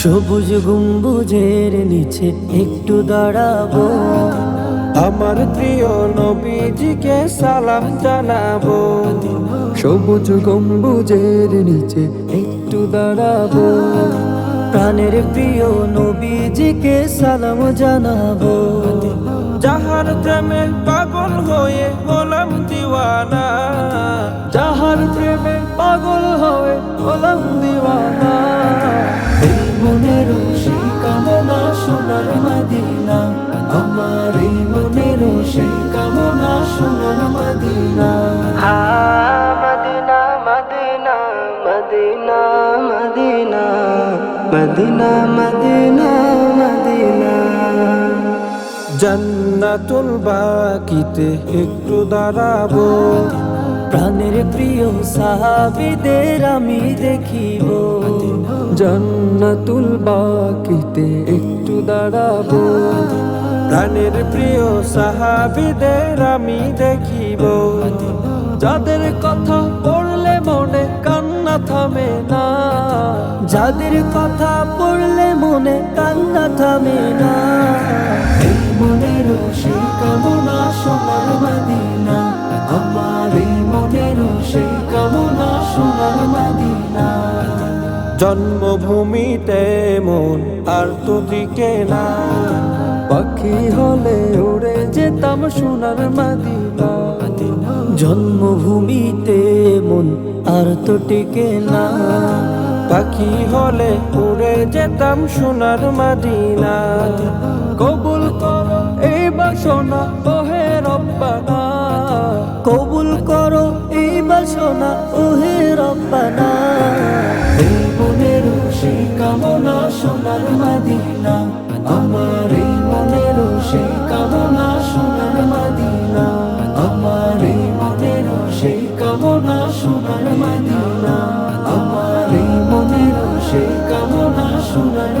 সবুজ গম্বুজের নিচে একটু দাঁড়াবো। আমার প্রিয় নবীজিকে সালাম জানাব। সবুজ গম্বুজের নিচে একটু দাঁড়াবো। প্রাণের প্রিয় নবীজিকে সালাম জানাব। যাহার প্রেমে পাগল হয়ে হলাম দিওয়ানা। যাহার প্রেমে পাগল হয়ে হলাম দিওয়ানা। সোনার মাদিনা আমার এই মনের সেই কামনা সোনার Medina. Medina Medina Medina Medina Medina Medina Medina. জান্নাতুল বাকিতে একটু দাঁড়াবো। প্রাণের প্রিয় সাহাবিদের আমি দেখিব। জান্নাতুল বাকিতে একটু দাঁড়াবো। প্রাণের প্রিয় সাহাবিদের আমি দেখিব। যাদের কথা পড়লে মনে কান্না থামে না। যাদের কথা পড়লে মনে কান্না থামে না। এই মনের সেই কামনা সোনার মাদিনা। আমার এই মনের সেই কামনা সোনার মাদিনা। জন্মভূমিতে মন আর তো দিকে না। পাখি হলে উড়ে যেতাম সোনার মাদিনা। জন্মভূমিতে মন আর তো টিকে না। পাখি হলে উড়ে যেতাম সোনার মাদিনা। কবুল করো এই বাসনা, ওহে রব্বানা। কবুল করো এই বাসনা, ওহে রব্বানা। কামনা সোনার মদিনা আমার মনের সেই কামনা সোনার